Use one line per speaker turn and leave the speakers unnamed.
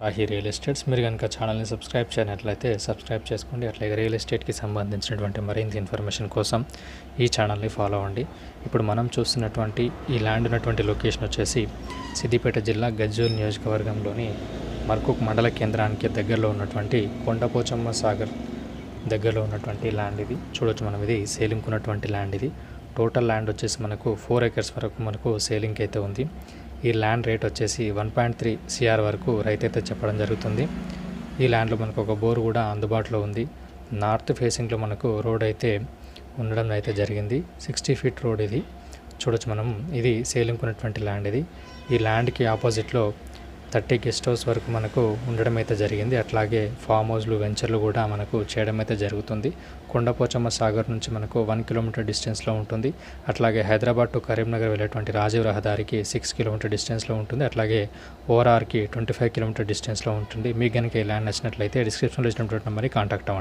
Rahi real estates మీరు కనుక ఛానల్ని సబ్స్క్రైబ్ చేయనట్లయితే సబ్స్క్రైబ్ చేసుకోండి. అట్లాగే రియల్ ఎస్టేట్కి సంబంధించినటువంటి మరింత ఇన్ఫర్మేషన్ కోసం ఈ ఛానల్ని ఫాలో అవ్వండి. ఇప్పుడు మనం చూస్తున్నటువంటి ఈ ల్యాండ్ ఉన్నటువంటి లొకేషన్ వచ్చేసి సిద్దిపేట జిల్లా గజ్జూర్ నియోజకవర్గంలోని మర్కుక్ మండల కేంద్రానికి దగ్గరలో ఉన్నటువంటి కొండపోచమ్మ సాగర్ దగ్గరలో ఉన్నటువంటి ల్యాండ్ ఇది. చూడొచ్చు మనం ఇది సేలింగ్కి ఉన్నటువంటి ల్యాండ్ ఇది. టోటల్ ల్యాండ్ వచ్చేసి మనకు ఫోర్ ఎకర్స్ వరకు మనకు సేలింగ్కి అయితే ఉంది. ఈ ల్యాండ్ రేట్ వచ్చేసి వన్ పాయింట్ త్రీ సిఆర్ వరకు రైతు అయితే చెప్పడం జరుగుతుంది. ఈ ల్యాండ్లో మనకు ఒక బోర్ కూడా అందుబాటులో ఉంది. నార్త్ ఫేసింగ్లో మనకు రోడ్ అయితే ఉండడం అయితే జరిగింది. సిక్స్టీ ఫీట్ రోడ్ ఇది. చూడొచ్చు మనం. ఇది సేలింగ్ ఉన్నటువంటి ల్యాండ్ ఇది. ఈ ల్యాండ్కి ఆపోజిట్లో థర్టీ గెస్ట్ హౌస్ వరకు మనకు ఉండడం అయితే జరిగింది. అట్లాగే ఫామ్ హౌస్లు వెంచర్లు కూడా మనకు చేయడం అయితే జరుగుతుంది. కొండపోచమ్మ సాగర్ నుంచి మనకు వన్ కిలోమీటర్ డిస్టెన్స్లో ఉంటుంది. అట్లాగే హైదరాబాద్ టు కరీంనగర్ వెళ్ళేటువంటి రాజీవ్ రహదారికి సిక్స్ కిలోమీటర్ డిస్టెన్స్లో ఉంటుంది. అట్లాగే ఓఆర్ఆర్కి ట్వంటీ ఫైవ్ కిలోమీటర్ డిస్టెన్స్లో ఉంటుంది. మీకు కనుక ఈ ల్యాండ్ నచ్చినట్లయితే డిస్క్రిప్షన్లో ఇచ్చినటువంటి నెంబర్కి కాంటాక్ట్ అవ్వండి.